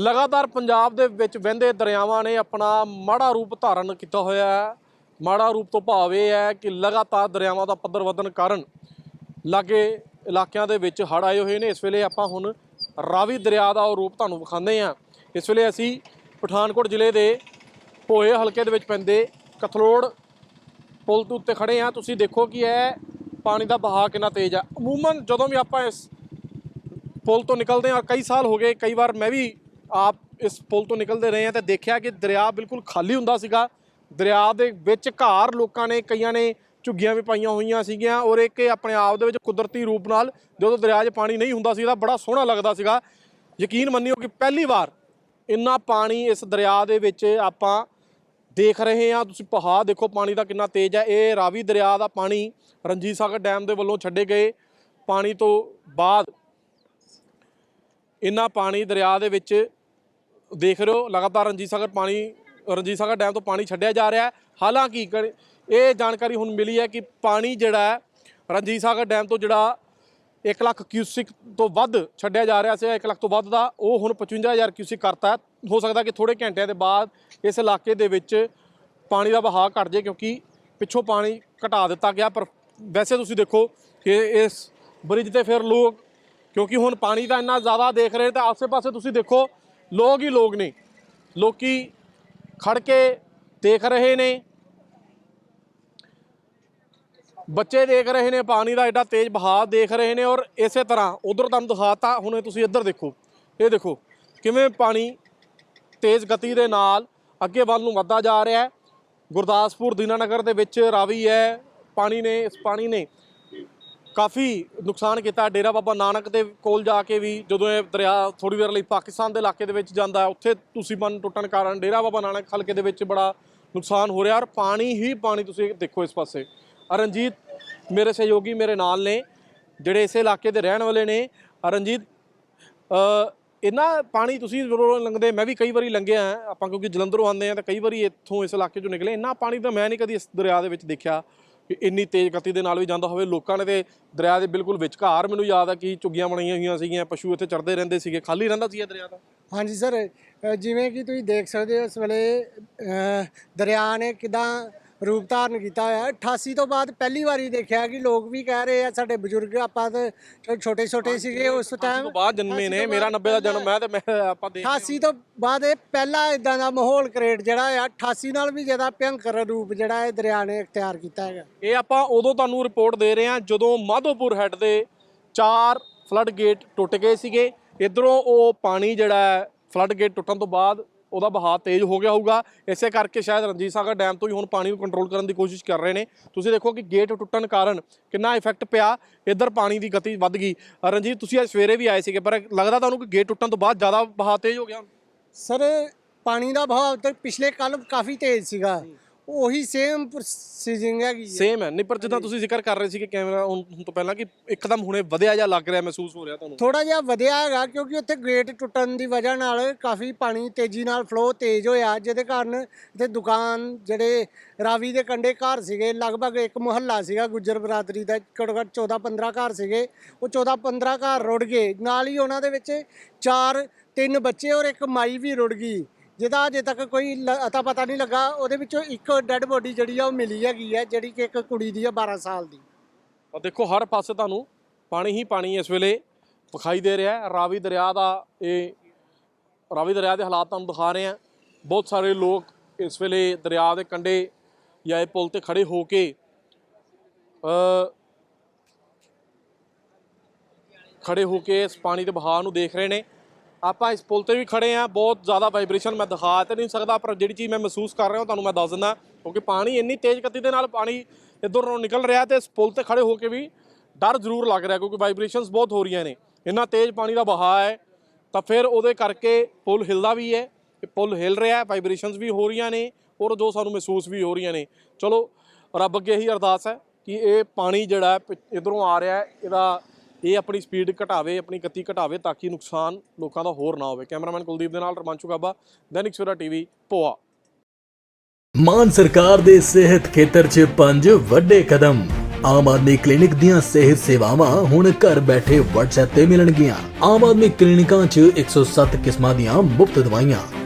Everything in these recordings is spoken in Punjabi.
ਲਗਾਤਾਰ ਪੰਜਾਬ ਦੇ ਵਿੱਚ ਵਹਿੰਦੇ ਦਰਿਆਵਾਂ ਨੇ ਆਪਣਾ ਮਾੜਾ ਰੂਪ ਧਾਰਨ ਕੀਤਾ ਹੋਇਆ ਹੈ। ਮਾੜਾ ਰੂਪ ਤੋਂ ਭਾਵ ਇਹ ਹੈ ਕਿ ਲਗਾਤਾਰ ਦਰਿਆਵਾਂ ਦਾ ਪੱਧਰ ਵਧਣ ਕਾਰਨ ਲਾਗੇ ਇਲਾਕਿਆਂ ਦੇ ਵਿੱਚ ਹੜ੍ਹ ਆਏ ਹੋਏ ਨੇ। ਇਸ ਵੇਲੇ ਆਪਾਂ ਹੁਣ ਰਾਵੀ ਦਰਿਆ ਦਾ ਉਹ ਰੂਪ ਤੁਹਾਨੂੰ ਵਿਖਾਉਂਦੇ ਹਾਂ। ਇਸ ਵੇਲੇ ਅਸੀਂ ਪਠਾਨਕੋਟ ਜ਼ਿਲ੍ਹੇ ਦੇ ਭੋਏ ਹਲਕੇ ਦੇ ਵਿੱਚ ਪੈਂਦੇ ਕਥਲੋੜ ਪੁਲ ਦੇ ਉੱਤੇ ਖੜੇ ਆ ਤੁਸੀਂ ਦੇਖੋ ਕਿ ਇਹ ਪਾਣੀ ਦਾ ਬਹਾਅ ਕਿੰਨਾ ਤੇਜ਼ ਆ ਅਮੂਮਨ ਜਦੋਂ ਵੀ ਆਪਾਂ ਇਸ ਪੁਲ ਤੋਂ ਨਿਕਲਦੇ ਆ ਕਈ ਸਾਲ ਹੋ ਗਏ, ਕਈ ਵਾਰ ਮੈਂ ਵੀ ਆਪ ਇਸ ਪੁਲ ਤੋਂ ਨਿਕਲਦੇ ਰਹੇ ਆ ਤੇ ਦੇਖਿਆ ਕਿ ਦਰਿਆ ਬਿਲਕੁਲ ਖਾਲੀ ਹੁੰਦਾ ਸੀਗਾ। ਦਰਿਆ ਦੇ ਵਿੱਚ ਘਾਰ ਲੋਕਾਂ ਨੇ, ਕਈਆਂ ਨੇ ਝੁੱਗੀਆਂ ਵੀ ਪਾਈਆਂ ਹੋਈਆਂ ਸੀਗੀਆਂ ਔਰ ਇੱਕ ਇਹ ਆਪਣੇ ਆਪ ਦੇ ਵਿੱਚ ਕੁਦਰਤੀ ਰੂਪ ਨਾਲ ਜਦੋਂ ਦਰਿਆ 'ਚ ਪਾਣੀ ਨਹੀਂ ਹੁੰਦਾ ਸੀ ਤਾਂ ਬੜਾ ਸੋਹਣਾ ਲੱਗਦਾ ਸੀਗਾ। ਯਕੀਨ ਮੰਨਿਓ ਕਿ ਪਹਿਲੀ ਵਾਰ ਇੰਨਾ ਪਾਣੀ ਇਸ ਦਰਿਆ ਦੇ ਵਿੱਚ ਆਪਾਂ ਦੇਖ ਰਹੇ ਹਾਂ। ਤੁਸੀਂ ਪਹਾੜ ਦੇਖੋ, ਪਾਣੀ ਦਾ ਕਿੰਨਾ ਤੇਜ਼ ਹੈ। ਇਹ ਰਾਵੀ ਦਰਿਆ ਦਾ ਪਾਣੀ ਰਣਜੀਤ ਸਾਗਰ ਡੈਮ ਦੇ ਵੱਲੋਂ ਛੱਡੇ ਗਏ। ਪਾਣੀ ਤੋਂ ਬਾਅਦ ਇੰਨਾ ਪਾਣੀ ਦਰਿਆ ਦੇ ਵਿੱਚ ਦੇਖ ਰਹੇ ਹੋ, ਲਗਾਤਾਰ ਰਣਜੀਤ ਸਾਗਰ ਪਾਣੀ, ਰਣਜੀਤ ਸਾਗਰ ਡੈਮ ਤੋਂ ਪਾਣੀ ਛੱਡਿਆ ਜਾ ਰਿਹਾ ਹੈ। ਹਾਲਾਂਕਿ ਕਰ- ਇਹ ਜਾਣਕਾਰੀ ਹੁਣ ਮਿਲੀ ਹੈ ਕਿ ਪਾਣੀ ਜਿਹੜਾ ਹੈ, ਰਣਜੀਤ ਸਾਗਰ ਡੈਮ ਤੋਂ ਜਿਹੜਾ 1 ਲੱਖ ਕਿਊਸਿਕ ਤੋਂ ਵੱਧ ਛੱਡਿਆ ਜਾ ਰਿਹਾ ਸੀ 1 ਲੱਖ ਤੋਂ ਵੱਧ ਦਾ, ਉਹ ਹੁਣ 55000 ਕਿਊਸਿਕ ਕਰਤਾ ਹੋ। ਸਕਦਾ ਕਿ ਥੋੜੇ ਘੰਟਿਆਂ ਦੇ ਬਾਅਦ ਇਸ ਇਲਾਕੇ ਦੇ ਵਿੱਚ ਪਾਣੀ ਦਾ ਵਹਾਅ ਘਟ ਜੇ ਕਿਉਂਕਿ ਪਿੱਛੋਂ ਪਾਣੀ ਘਟਾ ਦਿੱਤਾ ਗਿਆ। ਪਰ ਵੈਸੇ ਤੁਸੀਂ ਦੇਖੋ ਕਿ ਇਸ ਬ੍ਰਿਜ ਤੇ ਫਿਰ ਲੋਕ, ਕਿਉਂਕਿ ਹੁਣ ਪਾਣੀ ਦਾ ਇੰਨਾ ਜ਼ਿਆਦਾ ਦੇਖ ਰਹੇ ਤਾਂ ਆਸੇ-ਪਾਸੇ ਤੁਸੀਂ ਦੇਖੋ ਲੋਕ ਹੀ ਲੋਕ ਨੇ। ਲੋਕੀ ਖੜ ਕੇ ਦੇਖ ਰਹੇ ਨੇ। ਬੱਚੇ ਦੇਖ ਰਹੇ ਨੇ, ਪਾਣੀ ਦਾ ਐਡਾ ਤੇਜ਼ ਬਹਾਅ ਦੇਖ ਰਹੇ ਨੇ ਔਰ ਇਸੇ ਤਰ੍ਹਾਂ ਉਧਰ ਤੁਹਾਨੂੰ ਦਿਖਾਤਾ, ਹੁਣ ਤੁਸੀਂ ਇੱਧਰ ਦੇਖੋ। ਇਹ ਦੇਖੋ ਕਿਵੇਂ ਪਾਣੀ ਤੇਜ਼ ਗਤੀ ਦੇ ਨਾਲ ਅੱਗੇ ਵੱਲ ਨੂੰ ਵੱਧਦਾ ਜਾ ਰਿਹਾ ਹੈ। ਗੁਰਦਾਸਪੁਰ ਦੀਨਾਨਗਰ ਦੇ ਵਿੱਚ ਰਾਵੀ ਹੈ। ਪਾਣੀ ਨੇ, ਇਸ ਪਾਣੀ ਨੇ ਕਾਫੀ ਨੁਕਸਾਨ ਕੀਤਾ ਡੇਰਾ ਬਾਬਾ ਨਾਨਕ ਦੇ ਕੋਲ ਜਾ ਕੇ ਵੀ, ਜਦੋਂ ਇਹ ਦਰਿਆ ਥੋੜੀ ਦੇਰ ਲਈ ਪਾਕਿਸਤਾਨ ਦੇ ਇਲਾਕੇ ਦੇ ਵਿੱਚ ਜਾਂਦਾ, ਉੱਥੇ ਤੁਸੀਂ ਬੰਨ ਟੁੱਟਣ ਕਾਰਨ ਡੇਰਾ ਬਾਬਾ ਨਾਨਕ ਹਲਕੇ ਦੇ ਵਿੱਚ ਬੜਾ ਨੁਕਸਾਨ ਹੋ ਰਿਹਾ ਔਰ ਪਾਣੀ ਹੀ ਪਾਣੀ ਤੁਸੀਂ ਦੇਖੋ ਇਸ ਪਾਸੇ। ਆਹ ਰਣਜੀਤ ਮੇਰੇ ਸਹਿਯੋਗੀ ਮੇਰੇ ਨਾਲ ਨੇ, ਜਿਹੜੇ ਇਸੇ ਇਲਾਕੇ ਦੇ ਰਹਿਣ ਵਾਲੇ ਨੇ। ਆਹ ਰਣਜੀਤ ਇਹਨਾਂ ਪਾਣੀ ਤੁਸੀਂ ਜ਼ਰੂਰ ਲੰਘਦੇ, ਮੈਂ ਵੀ ਕਈ ਵਾਰੀ ਲੰਘਿਆ ਆਪਾਂ ਕਿਉਂਕਿ ਜਲੰਧਰੋਂ ਆਉਂਦੇ ਆ ਤਾਂ ਕਈ ਵਾਰੀ ਇੱਥੋਂ ਇਸ ਇਲਾਕੇ ਚੋਂ ਨਿਕਲੇ, ਇੰਨਾ ਪਾਣੀ ਤਾਂ ਮੈਂ ਨਹੀਂ ਕਦੀ ਇਸ ਦਰਿਆ ਦੇ ਵਿੱਚ ਦੇਖਿਆ। ਕਿ ਇੰਨੀ ਤੇਜ਼ ਗਤੀ ਦੇ ਨਾਲ ਵੀ ਜਾਂਦਾ ਹੋਵੇ। ਲੋਕਾਂ ਨੇ ਤੇ ਦਰਿਆ ਦੇ ਬਿਲਕੁਲ ਵਿਚਕਾਰ, ਮੈਨੂੰ ਯਾਦ ਆ ਕਿ ਝੁੱਗੀਆਂ ਬਣਾਈਆਂ ਹੋਈਆਂ ਸੀਗੀਆਂ, ਪਸ਼ੂ ਇੱਥੇ ਚੜਦੇ ਰਹਿੰਦੇ ਸੀਗੇ, ਖਾਲੀ ਰਹਿੰਦਾ ਸੀ ਇਹ ਦਰਿਆ ਦਾ ਹਾਂਜੀ ਸਰ ਜਿਵੇਂ ਕਿ ਤੁਸੀਂ ਦੇਖ ਸਕਦੇ ਹੋ, ਇਸ ਵੇਲੇ ਦਰਿਆ ਨੇ ਕਿਦਾਂ ਰੂਪ ਧਾਰਨ ਕੀਤਾ ਹੋਇਆ। 88 ਤੋਂ ਬਾਅਦ ਪਹਿਲੀ ਵਾਰੀ ਦੇਖਿਆ ਕਿ ਲੋਕ ਵੀ ਕਹਿ ਰਹੇ ਆ ਸਾਡੇ ਬਜ਼ੁਰਗ ਆਪਾਂ ਤਾਂ ਛੋਟੇ ਛੋਟੇ ਸੀਗੇ ਉਸ ਟਾਈਮ ਤੋਂ ਬਾਅਦ ਜਨਮੇ ਨੇ ਮੇਰਾ 90 ਦਾ ਜਨਮ ਹੈ ਤੇ ਮੈਂ ਆਪਾਂ ਦੇਖ 88 ਤੋਂ ਬਾਅਦ ਇਹ ਪਹਿਲਾ ਇਦਾਂ ਦਾ ਮਾਹੌਲ ਕ੍ਰੀਏਟ ਜਿਹੜਾ ਆ 88 ਨਾਲ ਵੀ ਜ਼ਿਆਦਾ ਭਿਅੰਕਰ ਰੂਪ ਜਿਹੜਾ ਇਹ ਦਰਿਆ ਨੇ ਇਖਤਿਆਰ ਕੀਤਾ ਹੈਗਾ। ਇਹ ਆਪਾਂ ਉਦੋਂ ਤੁਹਾਨੂੰ ਰਿਪੋਰਟ ਦੇ ਰਹੇ ਹਾਂ ਜਦੋਂ ਮਾਧੋਪੁਰ ਹੈੱਡ ਦੇ ਚਾਰ ਫਲੱਡ ਗੇਟ ਟੁੱਟ ਗਏ ਸੀਗੇ। ਇਧਰੋਂ ਉਹ ਪਾਣੀ ਜਿਹੜਾ ਹੈ ਫਲੱਡ ਗੇਟ ਟੁੱਟਣ ਤੋਂ ਬਾਅਦ ਉਹਦਾ ਬਹਾਅ ਤੇਜ਼ ਹੋ ਗਿਆ ਹੋਊਗਾ। ਇਸੇ ਕਰਕੇ ਸ਼ਾਇਦ ਰਣਜੀਤ ਸਾਗਰ ਡੈਮ ਤੋਂ ਹੀ ਹੁਣ ਪਾਣੀ ਨੂੰ ਕੰਟਰੋਲ ਕਰਨ ਦੀ ਕੋਸ਼ਿਸ਼ ਕਰ ਰਹੇ ਨੇ। ਤੁਸੀਂ ਦੇਖੋ ਕਿ ਗੇਟ ਟੁੱਟਣ ਕਾਰਨ ਕਿੰਨਾ ਇਫੈਕਟ ਪਿਆ। ਇੱਧਰ ਪਾਣੀ ਦੀ ਗਤੀ ਵੱਧ ਗਈ। ਰਣਜੀਤ, ਤੁਸੀਂ ਅੱਜ ਸਵੇਰੇ ਵੀ ਆਏ ਸੀਗੇ, ਪਰ ਲੱਗਦਾ ਤੁਹਾਨੂੰ ਕਿ ਗੇਟ ਟੁੱਟਣ ਤੋਂ ਬਾਅਦ ਜ਼ਿਆਦਾ ਬਹਾਅ ਤੇਜ਼ ਹੋ ਗਿਆ? ਸਰ, ਪਾਣੀ ਦਾ ਵਹਾਅ ਪਿਛਲੇ ਕੱਲ ਕਾਫੀ ਤੇਜ਼ ਸੀਗਾ। ਉਹੀ ਸੇਮ ਪ੍ਰੋਸੀਜਿੰਗ ਹੈਗੀ ਹੈ। ਸੇਮ ਹੈ। ਨਹੀਂ ਪਰ ਜਿੱਦਾਂ ਤੁਸੀਂ ਜ਼ਿਕਰ ਕਰ ਰਹੇ ਸੀ ਕਿ ਕੈਮਰਾ ਹੁਣ ਤੋਂ ਪਹਿਲਾਂ ਕਿ ਇੱਕਦਮ ਹੁਣੇ ਵਧਿਆ ਜਾਂ ਲੱਗ ਰਿਹਾ ਮਹਿਸੂਸ ਹੋ ਰਿਹਾ ਤੁਹਾਨੂੰ? ਥੋੜਾ ਜਿਹਾ ਵਧਿਆ ਹੈਗਾ ਕਿਉਂਕਿ ਉੱਥੇ ਗੇਟ ਟੁੱਟਣ ਦੀ ਵਜ੍ਹਾ ਨਾਲ ਕਾਫੀ ਪਾਣੀ ਤੇਜ਼ੀ ਨਾਲ ਫਲੋ ਤੇਜ਼ ਹੋਇਆ। ਜਿਹਦੇ ਕਾਰਨ ਇੱਥੇ ਦੁਕਾਨ ਜਿਹੜੇ ਰਾਵੀ ਦੇ ਕੰਢੇ ਘਰ ਸੀਗੇ ਲਗਭਗ ਇੱਕ ਮੁਹੱਲਾ ਸੀਗਾ ਗੁੱਜਰ ਬਰਾਦਰੀ ਦਾ ਘੱਟੋ ਘੱਟ 14 15 ਘਰ ਸੀਗੇ। ਉਹ 14 15 ਘਰ ਰੁੜ ਗਏ। ਨਾਲ ਹੀ ਉਹਨਾਂ ਦੇ ਵਿੱਚ ਚਾਰ ਤਿੰਨ ਬੱਚੇ ਔਰ ਇੱਕ ਮਾਈ ਵੀ ਰੁੜ ਗਈ। ਜਿਹਦਾ ਅਜੇ ਤੱਕ ਕੋਈ ਲ- ਅਤਾ ਪਤਾ ਨਹੀਂ ਲੱਗਾ, ਉਹਦੇ ਵਿੱਚੋਂ ਇੱਕ ਡੈੱਡ ਬੋਡੀ ਜਿਹੜੀ ਆ ਉਹ ਮਿਲੀ ਹੈਗੀ ਹੈ ਜਿਹੜੀ ਕਿ ਇੱਕ ਕੁੜੀ ਦੀ ਆ 12 ਸਾਲ ਦੀ। ਆ ਦੇਖੋ, ਹਰ ਪਾਸੇ ਤੁਹਾਨੂੰ ਪਾਣੀ ਹੀ ਪਾਣੀ ਇਸ ਵੇਲੇ ਵਿਖਾਈ ਦੇ ਰਿਹਾ ਹੈ। ਰਾਵੀ ਦਰਿਆ ਦਾ ਇਹ, ਰਾਵੀ ਦਰਿਆ ਦੇ ਹਾਲਾਤ ਤੁਹਾਨੂੰ ਦਿਖਾ ਰਹੇ ਹਾਂ। ਬਹੁਤ ਸਾਰੇ ਲੋਕ ਇਸ ਵੇਲੇ ਦਰਿਆ ਦੇ ਕੰਢੇ ਜਾਂ ਇਹ ਪੁਲ ਤੇ ਖੜੇ ਹੋ ਕੇ, ਅ, ਖੜੇ ਹੋ ਕੇ ਇਸ ਪਾਣੀ ਦੇ ਬਹਾਅ ਨੂੰ ਦੇਖ ਰਹੇ ਨੇ। ਆਪਾਂ ਇਸ ਪੁਲ ਤੇ ਵੀ ਖੜੇ ਆ, ਬਹੁਤ ਜ਼ਿਆਦਾ ਵਾਈਬ੍ਰੇਸ਼ਨ ਮੈਂ ਦਿਖਾ ਤੇ ਨਹੀਂ ਸਕਦਾ, ਪਰ ਜਿਹੜੀ ਚੀਜ਼ ਮੈਂ ਮਹਿਸੂਸ ਕਰ ਰਿਹਾ ਤੁਹਾਨੂੰ ਮੈਂ ਦੱਸ ਦਿੰਦਾ, ਕਿਉਂਕਿ ਪਾਣੀ ਇੰਨੀ ਤੇਜ਼ ਗਤੀ ਦੇ ਨਾਲ ਪਾਣੀ ਇੱਧਰੋਂ ਨਿਕਲ ਰਿਹਾ ਤੇ ਇਸ ਪੁਲ ਤੇ ਖੜੇ ਹੋ ਕੇ ਵੀ ਡਰ ਜ਼ਰੂਰ ਲੱਗ ਰਿਹਾ, ਕਿਉਂਕਿ ਵਾਈਬ੍ਰੇਸ਼ਨਸ ਬਹੁਤ ਹੋ ਰਹੀਆਂ ਨੇ। ਇੰਨਾ ਤੇਜ਼ ਪਾਣੀ ਦਾ ਵਹਾਅ ਹੈ, ਤਾਂ ਫਿਰ ਉਹਦੇ ਕਰਕੇ ਪੁਲ ਹਿਲਦਾ ਵੀ ਹੈ ਇਹ ਪੁਲ ਹਿਲ ਰਿਹਾ ਹੈ ਵਾਈਬ੍ਰੇਸ਼ਨਸ ਵੀ ਹੋ ਰਹੀਆਂ ਨੇ, ਔਰ ਜੋ ਸਾਨੂੰ ਮਹਿਸੂਸ ਵੀ ਹੋ ਰਹੀਆਂ ਨੇ। ਚਲੋ, ਰੱਬ ਅੱਗੇ ਹੀ ਅਰਦਾਸ ਹੈ ਕਿ ਇਹ ਪਾਣੀ ਜਿਹੜਾ ਹੈ ਇਧਰੋਂ ਆ ਰਿਹਾ ਹੈ, ਇਹਦਾ ਇਹ ਆਪਣੀ ਸਪੀਡ ਘਟਾਵੇ, ਆਪਣੀ ਗਤੀ ਘਟਾਵੇ ਤਾਂ ਕਿ ਨੁਕਸਾਨ ਲੋਕਾਂ ਦਾ ਹੋਰ ਨਾ ਹੋਵੇ। ਕੈਮਰਾਮੈਨ ਕੁਲਦੀਪ ਦੇ ਨਾਲ ਰਮਾਂਚੂ ਗਾਬਾ ਦੈਨਿਕ ਸਵੇਰਾ ਟੀਵੀ, ਪੋਆ। ਮਾਨ ਸਰਕਾਰ ਦੇ ਸਿਹਤ ਖੇਤਰ 'ਚ ਪੰਜ ਵੱਡੇ ਕਦਮ। ਆਮ ਆਦਮੀ ਕਲੀਨਿਕ ਦੀਆਂ ਸਿਹਤ ਸੇਵਾਵਾਂ ਹੁਣ ਘਰ ਬੈਠੇ WhatsApp ਤੇ ਮਿਲਣਗੀਆਂ। ਆਮ ਆਦਮੀ ਕਲੀਨਿਕਾਂ 'ਚ 107 ਕਿਸਮਾਂ ਦੀਆਂ ਮੁਫਤ ਦਵਾਈਆਂ।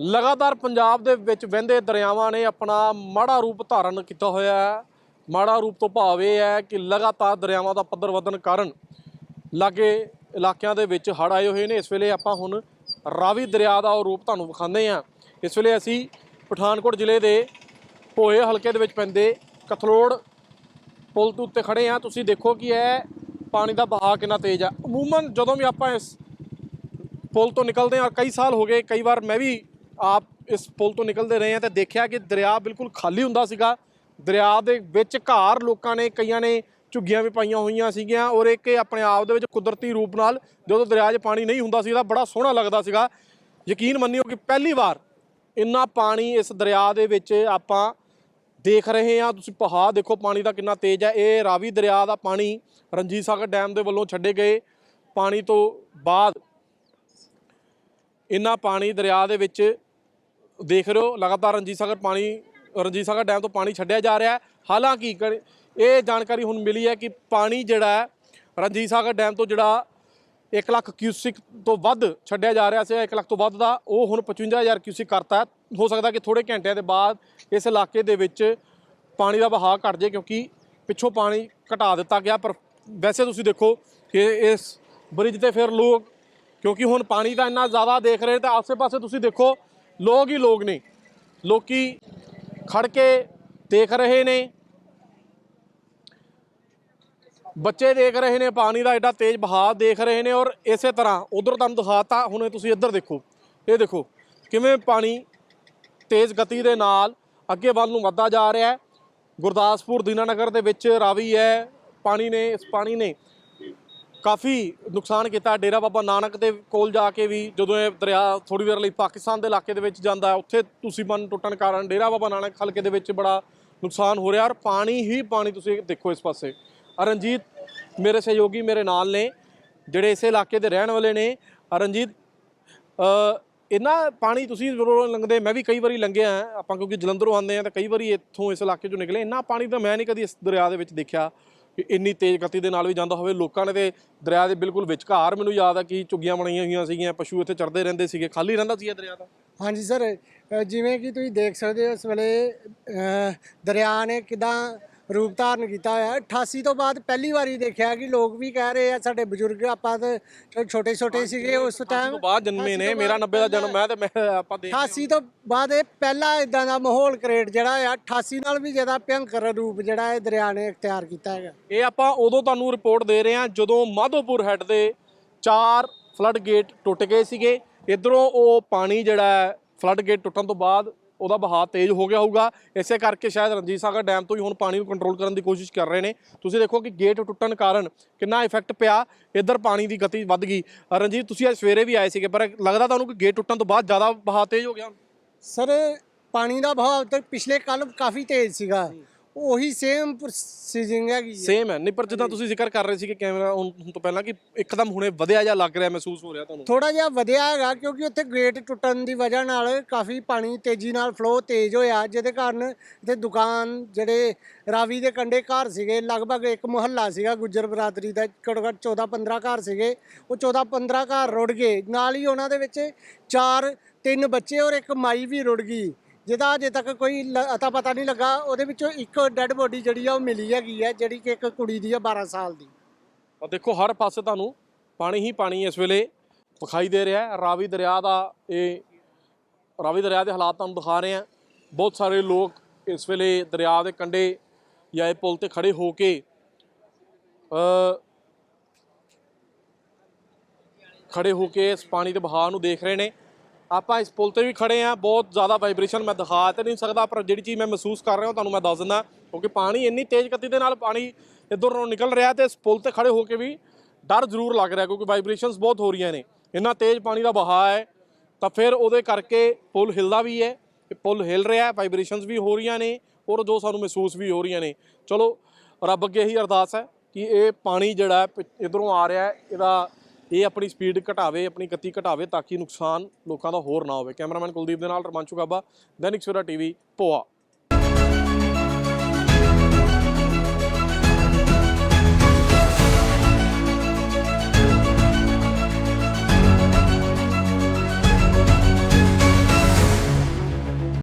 ਲਗਾਤਾਰ ਪੰਜਾਬ ਦੇ ਵਿੱਚ ਵਹਿੰਦੇ ਦਰਿਆਵਾਂ ਨੇ ਆਪਣਾ ਮਾੜਾ ਰੂਪ ਧਾਰਨ ਕੀਤਾ ਹੋਇਆ ਹੈ। ਮਾੜਾ ਰੂਪ ਤੋਂ ਭਾਵ ਇਹ ਹੈ ਕਿ ਲਗਾਤਾਰ ਦਰਿਆਵਾਂ ਦਾ ਪੱਧਰ ਵਧਣ ਕਾਰਨ ਲਾਗੇ ਇਲਾਕਿਆਂ ਦੇ ਵਿੱਚ ਹੜ੍ਹ ਆਏ ਹੋਏ ਨੇ। ਇਸ ਵੇਲੇ ਆਪਾਂ ਹੁਣ ਰਾਵੀ ਦਰਿਆ ਦਾ ਉਹ ਰੂਪ ਤੁਹਾਨੂੰ ਵਿਖਾਉਂਦੇ ਹਾਂ। ਇਸ ਵੇਲੇ ਅਸੀਂ ਪਠਾਨਕੋਟ ਜ਼ਿਲ੍ਹੇ ਦੇ ਭੋਏ ਹਲਕੇ ਦੇ ਵਿੱਚ ਪੈਂਦੇ ਕਥਲੋੜ ਪੁਲ ਦੇ ਉੱਤੇ ਖੜੇ ਆ ਤੁਸੀਂ ਦੇਖੋ ਕਿ ਇਹ ਪਾਣੀ ਦਾ ਬਹਾਅ ਕਿੰਨਾ ਤੇਜ਼ ਆ। ਅਮੂਮਨ ਜਦੋਂ ਵੀ ਆਪਾਂ ਇਸ ਪੁਲ ਤੋਂ ਨਿਕਲਦੇ ਆ ਕਈ ਸਾਲ ਹੋ ਗਏ, ਕਈ ਵਾਰ ਮੈਂ ਵੀ ਆਪ ਇਸ ਪੁਲ ਤੋਂ ਨਿਕਲਦੇ ਰਹੇ ਆ ਤੇ ਦੇਖਿਆ ਕਿ ਦਰਿਆ ਬਿਲਕੁਲ ਖਾਲੀ ਹੁੰਦਾ ਸੀਗਾ। ਦਰਿਆ ਦੇ ਵਿੱਚ ਘਾਰ ਲੋਕਾਂ ਨੇ, ਕਈਆਂ ਨੇ ਝੁੱਗੀਆਂ ਵੀ ਪਾਈਆਂ ਹੋਈਆਂ ਸੀਗੀਆਂ ਔਰ ਇੱਕ ਇਹ ਆਪਣੇ ਆਪ ਦੇ ਵਿੱਚ ਕੁਦਰਤੀ ਰੂਪ ਨਾਲ ਜਦੋਂ ਦਰਿਆ 'ਚ ਪਾਣੀ ਨਹੀਂ ਹੁੰਦਾ ਸੀ ਤਾਂ ਬੜਾ ਸੋਹਣਾ ਲੱਗਦਾ ਸੀਗਾ। ਯਕੀਨ ਮੰਨਿਓ ਕਿ ਪਹਿਲੀ ਵਾਰ ਇੰਨਾ ਪਾਣੀ ਇਸ ਦਰਿਆ ਦੇ ਵਿੱਚ ਆਪਾਂ ਦੇਖ ਰਹੇ ਆ ਤੁਸੀਂ ਪਹਾੜ ਦੇਖੋ, ਪਾਣੀ ਦਾ ਕਿੰਨਾ ਤੇਜ਼ ਹੈ। ਇਹ ਰਾਵੀ ਦਰਿਆ ਦਾ ਪਾਣੀ ਰਣਜੀਤ ਸਾਗਰ ਡੈਮ ਦੇ ਵੱਲੋਂ ਛੱਡੇ ਗਏ। ਪਾਣੀ ਤੋਂ ਬਾਅਦ ਇੰਨਾ ਪਾਣੀ ਦਰਿਆ ਦੇ ਵਿੱਚ ਦੇਖ ਰਹੇ ਹੋ, ਲਗਾਤਾਰ ਰਣਜੀਤ ਸਾਗਰ ਪਾਣੀ, ਰਣਜੀਤ ਸਾਗਰ ਡੈਮ ਤੋਂ ਪਾਣੀ ਛੱਡਿਆ ਜਾ ਰਿਹਾ ਹੈ। ਹਾਲਾਂਕਿ ਕ- ਇਹ ਜਾਣਕਾਰੀ ਹੁਣ ਮਿਲੀ ਹੈ ਕਿ ਪਾਣੀ ਜਿਹੜਾ ਹੈ, ਰਣਜੀਤ ਸਾਗਰ ਡੈਮ ਤੋਂ ਜਿਹੜਾ 1 ਲੱਖ ਕਿਊਸਿਕ ਤੋਂ ਵੱਧ ਛੱਡਿਆ ਜਾ ਰਿਹਾ ਸੀ 1 ਲੱਖ ਤੋਂ ਵੱਧ ਦਾ ਉਹ ਹੁਣ 55000 ਕਿਊਸਿਕ ਕਰਤਾ ਹੋ। ਸਕਦਾ ਕਿ ਥੋੜੇ ਘੰਟਿਆਂ ਦੇ ਬਾਅਦ ਇਸ ਇਲਾਕੇ ਦੇ ਵਿੱਚ ਪਾਣੀ ਦਾ ਵਹਾਅ ਘਟ ਜਾਏ, ਕਿਉਂਕਿ ਪਿੱਛੋਂ ਪਾਣੀ ਘਟਾ ਦਿੱਤਾ ਗਿਆ। ਪਰ ਵੈਸੇ ਤੁਸੀਂ ਦੇਖੋ ਕਿ ਇਸ ਬ੍ਰਿਜ ਤੇ ਫਿਰ ਲੋਕ, ਕਿਉਂਕਿ ਹੁਣ ਪਾਣੀ ਤਾਂ ਇੰਨਾ ਜ਼ਿਆਦਾ ਦੇਖ ਰਹੇ ਤਾਂ ਆਸੇ-ਪਾਸੇ ਤੁਸੀਂ ਦੇਖੋ ਲੋਕ ਹੀ ਲੋਕ ਨੇ। ਲੋਕੀ ਖੜ ਕੇ ਦੇਖ ਰਹੇ ਨੇ। ਬੱਚੇ ਦੇਖ ਰਹੇ ਨੇ, ਪਾਣੀ ਦਾ ਐਡਾ ਤੇਜ਼ ਵਹਾਅ ਦੇਖ ਰਹੇ ਨੇ ਔਰ ਇਸੇ ਤਰ੍ਹਾਂ ਉਧਰ ਤੁਹਾਨੂੰ ਦਿਖਾਤਾ, ਹੁਣ ਤੁਸੀਂ ਇੱਧਰ ਦੇਖੋ। ਇਹ ਦੇਖੋ ਕਿਵੇਂ ਪਾਣੀ ਤੇਜ਼ ਗਤੀ ਦੇ ਨਾਲ ਅੱਗੇ ਵੱਲ ਨੂੰ ਵੱਧਦਾ ਜਾ ਰਿਹਾ ਹੈ। ਗੁਰਦਾਸਪੁਰ ਦੀਨਾਨਗਰ ਦੇ ਵਿੱਚ ਰਾਵੀ ਹੈ, ਪਾਣੀ ਨੇ, ਇਸ ਪਾਣੀ ਨੇ ਕਾਫੀ ਨੁਕਸਾਨ ਕੀਤਾ ਡੇਰਾ ਬਾਬਾ ਨਾਨਕ ਦੇ ਕੋਲ ਜਾ ਕੇ ਵੀ ਜਦੋਂ ਇਹ ਦਰਿਆ ਥੋੜੀ ਦੇਰ ਲਈ ਪਾਕਿਸਤਾਨ ਦੇ ਇਲਾਕੇ ਦੇ ਵਿੱਚ ਜਾਂਦਾ ਹੈ, ਉੱਥੇ ਤੁਸੀਂ ਬੰਨ ਟੁੱਟਣ ਕਾਰਨ ਡੇਰਾ ਬਾਬਾ ਨਾਨਕ ਹਲਕੇ ਦੇ ਵਿੱਚ ਬੜਾ ਨੁਕਸਾਨ ਹੋ ਰਿਹਾ ਔਰ ਪਾਣੀ ਹੀ ਪਾਣੀ ਤੁਸੀਂ ਦੇਖੋ ਇਸ ਪਾਸੇ। ਆਹ ਰਣਜੀਤ ਮੇਰੇ ਸਹਿਯੋਗੀ ਮੇਰੇ ਨਾਲ ਨੇ, ਜਿਹੜੇ ਇਸੇ ਇਲਾਕੇ ਦੇ ਰਹਿਣ ਵਾਲੇ ਨੇ। ਆਹ ਰਣਜੀਤ ਇਹਨਾਂ ਪਾਣੀ ਤੁਸੀਂ ਜ਼ਰੂਰ ਲੰਘਦੇ, ਮੈਂ ਵੀ ਕਈ ਵਾਰੀ ਲੰਘਿਆ ਆਪਾਂ ਕਿਉਂਕਿ ਜਲੰਧਰੋਂ ਆਉਂਦੇ ਆ ਤਾਂ ਕਈ ਵਾਰੀ ਇੱਥੋਂ ਇਸ ਇਲਾਕੇ ਚੋਂ ਨਿਕਲੇ। ਇੰਨਾ ਪਾਣੀ ਤਾਂ ਮੈਂ ਨਹੀਂ ਕਦੀ ਇਸ ਦਰਿਆ ਦੇ ਵਿੱਚ ਦੇਖਿਆ। ਇੰਨੀ ਤੇਜ਼ ਗਤੀ ਦੇ ਨਾਲ ਵੀ ਜਾਂਦਾ ਹੋਵੇ। ਲੋਕਾਂ ਨੇ ਤੇ ਦਰਿਆ ਦੇ ਬਿਲਕੁਲ ਵਿਚਕਾਰ, ਮੈਨੂੰ ਯਾਦ ਆ ਕਿ ਝੁੱਗੀਆਂ ਬਣਾਈਆਂ ਹੋਈਆਂ ਸੀਗੀਆਂ, ਪਸ਼ੂ ਇੱਥੇ ਚੜਦੇ ਰਹਿੰਦੇ ਸੀਗੇ। ਖਾਲੀ ਰਹਿੰਦਾ ਸੀ ਇਹ ਦਰਿਆ ਦਾ ਹਾਂਜੀ ਸਰ ਜਿਵੇਂ ਕਿ ਤੁਸੀਂ ਦੇਖ ਸਕਦੇ ਹੋ ਇਸ ਵੇਲੇ ਦਰਿਆ ਨੇ ਕਿਦਾਂ ਰੂਪ ਧਾਰਨ ਕੀਤਾ ਹੋਇਆ ਹੈ। 88 ਤੋਂ ਬਾਅਦ ਪਹਿਲੀ ਵਾਰੀ ਦੇਖਿਆ ਕਿ ਲੋਕ ਵੀ ਕਹਿ ਰਹੇ ਆ ਸਾਡੇ ਬਜ਼ੁਰਗ ਆਪਾਂ ਤਾਂ ਛੋਟੇ ਛੋਟੇ ਸੀਗੇ ਉਸ ਟਾਈਮ ਤੋਂ ਬਾਅਦ ਜਨਮੇ ਨੇ ਮੇਰਾ 90 ਦਾ ਜਨਮ ਹੈ ਤੇ ਮੈਂ ਆਪਾਂ ਦੇਖ 88 ਤੋਂ ਬਾਅਦ ਇਹ ਪਹਿਲਾ ਇਦਾਂ ਦਾ ਮਾਹੌਲ ਕ੍ਰੀਏਟ ਜਿਹੜਾ ਆ 88 ਨਾਲ ਵੀ ਜ਼ਿਆਦਾ ਭਿਅੰਕਰ ਰੂਪ ਜਿਹੜਾ ਇਹ ਦਰਿਆ ਨੇ ਇਖਤਿਆਰ ਕੀਤਾ ਹੈਗਾ। ਇਹ ਆਪਾਂ ਉਦੋਂ ਤੁਹਾਨੂੰ ਰਿਪੋਰਟ ਦੇ ਰਹੇ ਹਾਂ ਜਦੋਂ ਮਾਧੋਪੁਰ ਹੈੱਡ ਦੇ ਚਾਰ ਫਲੱਡ ਗੇਟ ਟੁੱਟ ਗਏ ਸੀਗੇ। ਇਧਰੋਂ ਉਹ ਪਾਣੀ ਜਿਹੜਾ ਹੈ ਫਲੱਡ ਗੇਟ ਟੁੱਟਣ ਤੋਂ ਬਾਅਦ ਉਹਦਾ ਬਹਾਅ ਤੇਜ਼ ਹੋ ਗਿਆ ਹੋਊਗਾ। ਇਸੇ ਕਰਕੇ ਸ਼ਾਇਦ ਰਣਜੀਤ ਸਾਗਰ ਡੈਮ ਤੋਂ ਹੀ ਹੁਣ ਪਾਣੀ ਨੂੰ ਕੰਟਰੋਲ ਕਰਨ ਦੀ ਕੋਸ਼ਿਸ਼ ਕਰ ਰਹੇ ਨੇ। ਤੁਸੀਂ ਦੇਖੋ ਕਿ ਗੇਟ ਟੁੱਟਣ ਕਾਰਨ ਕਿੰਨਾ ਇਫੈਕਟ ਪਿਆ। ਇੱਧਰ ਪਾਣੀ ਦੀ ਗਤੀ ਵੱਧ ਗਈ। ਰਣਜੀਤ, ਤੁਸੀਂ ਅੱਜ ਸਵੇਰੇ ਵੀ ਆਏ ਸੀਗੇ, ਪਰ ਲੱਗਦਾ ਤੁਹਾਨੂੰ ਕਿ ਗੇਟ ਟੁੱਟਣ ਤੋਂ ਬਾਅਦ ਜ਼ਿਆਦਾ ਬਹਾਅ ਤੇਜ਼ ਹੋ ਗਿਆ? ਸਰ, ਪਾਣੀ ਦਾ ਵਹਾਅ ਤਾਂ ਪਿਛਲੇ ਕੱਲ ਕਾਫੀ ਤੇਜ਼ ਸੀਗਾ। ਉਹੀ ਸੇਮ ਪ੍ਰੋਸੀਜਿੰਗ ਹੈਗੀ ਹੈ। ਸੇਮ ਹੈ। ਨਹੀਂ ਪਰ ਜਿੱਦਾਂ ਤੁਸੀਂ ਜ਼ਿਕਰ ਕਰ ਰਹੇ ਸੀ ਕਿ ਕੈਮਰਾ ਹੁਣ ਤੋਂ ਪਹਿਲਾਂ ਕਿ ਇੱਕਦਮ ਹੁਣੇ ਵਧਿਆ ਜਾਂ ਲੱਗ ਰਿਹਾ ਮਹਿਸੂਸ ਹੋ ਰਿਹਾ ਤੁਹਾਨੂੰ? ਥੋੜਾ ਜਿਹਾ ਵਧਿਆ ਹੈਗਾ ਕਿਉਂਕਿ ਉੱਥੇ ਗੇਟ ਟੁੱਟਣ ਦੀ ਵਜ੍ਹਾ ਨਾਲ ਕਾਫੀ ਪਾਣੀ ਤੇਜ਼ੀ ਨਾਲ ਫਲੋ ਤੇਜ਼ ਹੋਇਆ ਜਿਹਦੇ ਕਾਰਨ ਇੱਥੇ ਦੁਕਾਨ ਜਿਹੜੇ ਰਾਵੀ ਦੇ ਕੰਢੇ ਘਰ ਸੀਗੇ ਲਗਭਗ ਇੱਕ ਮੁਹੱਲਾ ਸੀਗਾ ਗੁੱਜਰ ਬਰਾਦਰੀ ਦਾ ਘੱਟੋ ਘੱਟ 14 15 ਘਰ ਸੀਗੇ। ਉਹ 14 15 ਘਰ ਰੁੜ ਗਏ। ਨਾਲ ਹੀ ਉਹਨਾਂ ਦੇ ਵਿੱਚ ਚਾਰ ਤਿੰਨ ਬੱਚੇ ਔਰ ਇੱਕ ਮਾਈ ਵੀ ਰੁੜ ਗਈ। ਜਿਹਦਾ ਅਜੇ ਤੱਕ ਕੋਈ ਲ- ਅਤਾ ਪਤਾ ਨਹੀਂ ਲੱਗਾ, ਉਹਦੇ ਵਿੱਚੋਂ ਇੱਕ ਡੈੱਡ ਬੋਡੀ ਜਿਹੜੀ ਆ ਉਹ ਮਿਲੀ ਹੈਗੀ ਹੈ ਜਿਹੜੀ ਕਿ ਇੱਕ ਕੁੜੀ ਦੀ ਆ 12 ਸਾਲ ਦੀ। ਆ ਦੇਖੋ, ਹਰ ਪਾਸੇ ਤੁਹਾਨੂੰ ਪਾਣੀ ਹੀ ਪਾਣੀ ਇਸ ਵੇਲੇ ਵਿਖਾਈ ਦੇ ਰਿਹਾ ਹੈ। ਰਾਵੀ ਦਰਿਆ ਦਾ ਇਹ, ਰਾਵੀ ਦਰਿਆ ਦੇ ਹਾਲਾਤ ਤੁਹਾਨੂੰ ਦਿਖਾ ਰਹੇ ਹਾਂ। ਬਹੁਤ ਸਾਰੇ ਲੋਕ ਇਸ ਵੇਲੇ ਦਰਿਆ ਦੇ ਕੰਢੇ ਜਾਂ ਇਹ ਪੁਲ ਤੇ ਖੜੇ ਹੋ ਕੇ ਅ ਖੜੇ ਹੋ ਕੇ ਇਸ ਪਾਣੀ ਦੇ ਬਹਾਅ ਨੂੰ ਦੇਖ ਰਹੇ ਨੇ। ਆਪਾਂ ਇਸ ਪੁਲ ਤੇ ਵੀ ਖੜੇ ਆ, ਬਹੁਤ ਜ਼ਿਆਦਾ ਵਾਈਬ੍ਰੇਸ਼ਨ ਮੈਂ ਦਿਖਾ ਤੇ ਨਹੀਂ ਸਕਦਾ, ਪਰ ਜਿਹੜੀ ਚੀਜ਼ ਮੈਂ ਮਹਿਸੂਸ ਕਰ ਰਿਹਾ ਹਾਂ ਤੁਹਾਨੂੰ ਮੈਂ ਦੱਸ ਦਿੰਦਾ, ਕਿਉਂਕਿ ਪਾਣੀ ਇੰਨੀ ਤੇਜ਼ ਗਤੀ ਦੇ ਨਾਲ ਪਾਣੀ ਇੱਧਰ ਨੂੰ ਨਿਕਲ ਰਿਹਾ ਤੇ ਇਸ ਪੁਲ ਤੇ ਖੜੇ ਹੋ ਕੇ ਵੀ ਡਰ ਜ਼ਰੂਰ ਲੱਗ ਰਿਹਾ, ਕਿਉਂਕਿ ਵਾਈਬ੍ਰੇਸ਼ਨਸ ਬਹੁਤ ਹੋ ਰਹੀਆਂ ਨੇ। ਇੰਨਾ ਤੇਜ਼ ਪਾਣੀ ਦਾ ਵਹਾਅ ਹੈ, ਤਾਂ ਫਿਰ ਉਹਦੇ ਕਰਕੇ ਪੁਲ ਹਿਲਦਾ ਵੀ ਹੈ, ਇਹ ਪੁਲ ਹਿਲ ਰਿਹਾ ਹੈ ਵਾਈਬ੍ਰੇਸ਼ਨਸ ਵੀ ਹੋ ਰਹੀਆਂ ਨੇ ਔਰ ਜੋ ਸਾਨੂੰ ਮਹਿਸੂਸ ਵੀ ਹੋ ਰਹੀਆਂ ਨੇ। ਚਲੋ, ਰੱਬ ਅੱਗੇ ਹੀ ਅਰਦਾਸ ਹੈ ਕਿ ਇਹ ਪਾਣੀ ਜਿਹੜਾ ਹੈ, ਇਧਰੋਂ ਆ ਰਿਹਾ ਹੈ, ਇਹਦਾ ਇਹ ਆਪਣੀ ਸਪੀਡ ਘਟਾਵੇ, ਆਪਣੀ ਗਤੀ ਘਟਾਵੇ ਤਾਂ ਕਿ ਨੁਕਸਾਨ ਲੋਕਾਂ ਦਾ ਹੋਰ ਨਾ ਹੋਵੇ। ਕੈਮਰਾਮੈਨ ਕੁਲਦੀਪ ਦੇ ਨਾਲ ਰਮਾਂਚੂ ਗਾਬਾ, ਦੈਨਿਕ ਸਵੇਰਾ ਟੀਵੀ ਪੋਆ